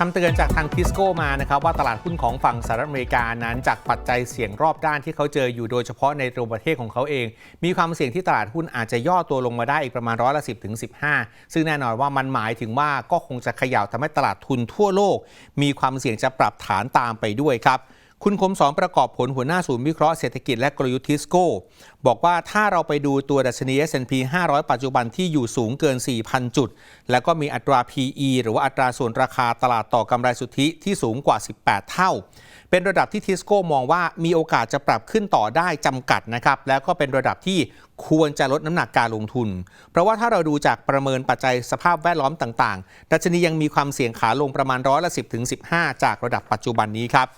คำเตือนจากทางทิสโก้มานะครับว่าตลาดหุ้นของฝั่งสหรัฐอเมริกานั้นจากปัจจัยเสี่ยงรอบด้านที่เขาเจออยู่โดยเฉพาะในตัวประเทศของเขาเอง มีความเสี่ยงที่ตลาดหุ้นอาจจะย่อตัวลงมาได้อีกประมาณร้อยละสิบถึงสิซึ่งแน่นอนว่ามันหมายถึงว่าก็คงจะเขย่าทำให้ตลาดทุนทั่วโลก มีความเสี่ยงจะปรับฐานตามไปด้วยครับ คุณคมสอนประกอบผลหัวหน้าศูนย์วิเคราะห์เศรษฐกิจและกลยุทธ์ทิสโก้ บอกว่าถ้าเราไปดูตัวดัชนี S&P 500 ปัจจุบันที่อยู่สูงเกิน 4,000 จุด แล้วก็มีอัตรา PE หรือว่าอัตราส่วนราคาตลาดต่อกำไรสุทธิที่สูงกว่า 18 เท่า เป็นระดับที่ทิสโก้มองว่ามีโอกาสจะปรับขึ้นต่อได้จำกัดนะครับแล้วก็เป็นระดับที่ควรจะลดน้ำหนักการลงทุน เพราะว่าถ้าเราดูจากประเมินปัจจัยสภาพแวดล้อมต่าง ๆ ดัชนียังมีความเสี่ยงขาลงประมาณร้อยละ10ถึง15 จากระดับปัจจุบันนี้ครับ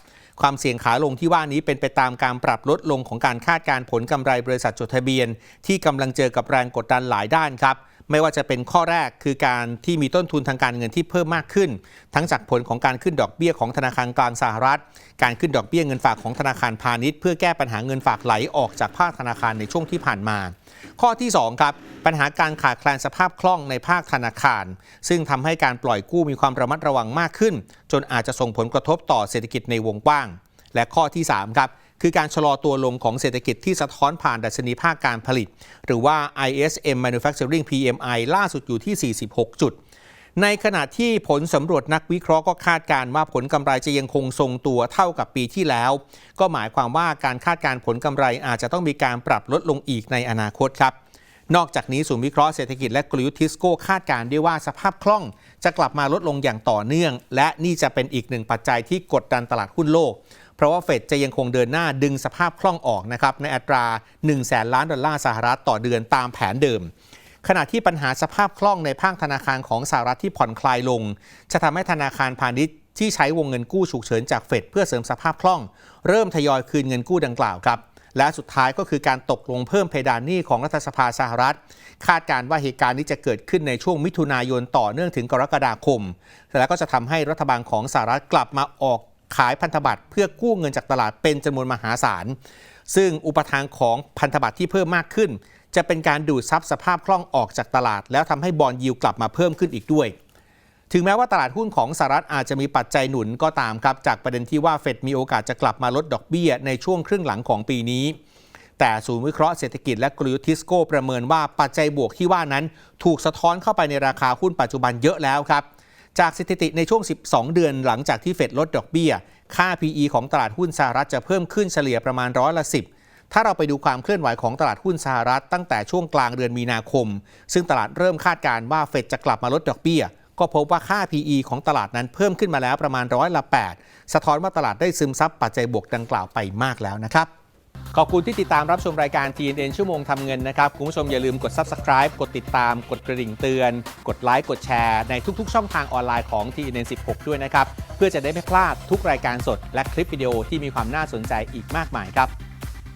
ความเสี่ยงขาลงที่ว่านี้เป็นไปตามการปรับลดลงของการคาดการผลกำไรบริษัทจดทะเบียน ที่กำลังเจอกับแรงกดดันหลายด้านครับ ไม่ว่าจะเป็นข้อแรกคือการที่มีต้นทุนทางการเงินที่เพิ่มมากขึ้น ทั้งจากผลของการขึ้นดอกเบี้ยของธนาคารกลางสหรัฐ การขึ้นดอกเบี้ยเงินฝากของธนาคารพาณิชย์เพื่อแก้ปัญหาเงินฝากไหลออกจากภาคธนาคารในช่วงที่ผ่านมา ข้อที่2ครับปัญหาการขาดแคลนสภาพคล่องในภาคธนาคาร ซึ่งทำให้การปล่อยกู้มีความระมัดระวังมากขึ้น จนอาจจะส่งผลกระทบต่อเศรษฐกิจในวงกว้าง และข้อที่3ครับ คือการชะลอตัวลงของเศรษฐกิจที่สะท้อนผ่านดัชนีภาคการผลิต หรือว่า ISM Manufacturing PMI ล่าสุดอยู่ที่ 46 จุด ในขณะที่ผลสำรวจนักวิเคราะห์ก็คาดการณ์ว่าผลกำไรจะยังคงทรงตัวเท่ากับปีที่แล้ว ก็หมายความว่าการคาดการณ์ผลกำไรอาจจะต้องมีการปรับลดลงอีกในอนาคตครับนอกจากนี้ศูนย์วิเคราะห์เศรษฐกิจและกลยุทธ์ทิสโก้คาดการณ์ด้วยว่าสภาพคล่องจะกลับมาลดลงอย่างต่อเนื่อง และนี่จะเป็นอีกหนึ่งปัจจัยที่กดดันตลาดหุ้นโลก เพราะว่าเฟดจะยังคงเดินหน้าดึงสภาพคล่องออกนะครับในอัตรา 1 0 0 0 0แสนล้านดอลลาร์สหรัฐต่อเดือนตามแผนเดิม ขณะที่ปัญหาสภาพคล่องในภาคธนาคารของสหรัฐที่ผ่อนคลายลง จะทำให้ธนาคารพาณิชย์ที่ใช้วงเงินกู้ฉุกเฉินจากเฟดเพื่อเสริมสภาพคล่อง เริ่มทยอยคืนเงินกู้ดังกล่าวครับและสุดท้ายก็คือการตกลงเพิ่มเพดานหนี้ของรัฐสภาสหรัฐ คาดการณ์ว่าเหตุการณ์นี้จะเกิดขึ้นในช่วงมิถุนายนต่อเนื่องถึงกรกฎาคม แล้วก็จะทำให้รัฐบาลของสหรัฐกลับมาออก ขายพันธบัตรเพื่อกู้เงินจากตลาดเป็นจำนวนมหาศาล ซึ่งอุปทานของพันธบัตรที่เพิ่มมากขึ้น จะเป็นการดูดซับสภาพคล่องออกจากตลาด แล้วทำให้บอลยิวกลับมาเพิ่มขึ้นอีกด้วย ถึงแม้ว่าตลาดหุ้นของสหรัฐอาจจะมีปัจจัยหนุนก็ตามครับ จากประเด็นที่ว่าเฟดมีโอกาสจะกลับมาลดดอกเบี้ยในช่วงครึ่งหลังของปีนี้ แต่ศูนย์วิเคราะห์เศรษฐกิจและกลยุทธ์ทิสโก้ประเมินว่าปัจจัยบวกที่ว่านั้น ถูกสะท้อนเข้าไปในราคาหุ้นปัจจุบันเยอะแล้วครับ จากสถิติในช่วง 12 เดือนหลังจากที่เฟดลดดอกเบี้ย ค่า PE ของตลาดหุ้นสหรัฐจะเพิ่มขึ้นเฉลี่ยประมาณร้อยละ10ถ้าเราไปดูความเคลื่อนไหวของตลาดหุ้นสหรัฐตั้งแต่ช่วงกลางเดือนมีนาคม ซึ่งตลาดเริ่มคาดการณ์ว่าเฟดจะกลับมาลดดอกเบี้ย ก็พบว่าค่า PE ของตลาดนั้นเพิ่มขึ้นมาแล้วประมาณร้อยละ8สะท้อนว่าตลาดได้ซึมซับปัจจัยบวกดังกล่าวไปมากแล้วนะครับ ขอบคุณที่ติดตามรับชมรายการ TNN ชั่วโมงทำเงินนะครับ คุณผู้ชมอย่าลืมกด Subscribe กดติดตาม กดกระดิ่งเตือน กดไลค์ กดแชร์ ในทุกๆ ช่องทางออนไลน์ของ TNN 16 ด้วยนะครับ เพื่อจะได้ไม่พลาดทุกรายการสด และคลิปวิดีโอที่มีความน่าสนใจอีกมากมายครับ